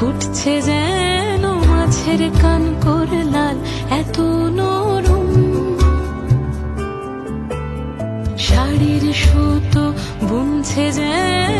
ফুটছে যেন মাছের কান করে লাল এত নরম। শাড়ির সুতো বুনছে যেন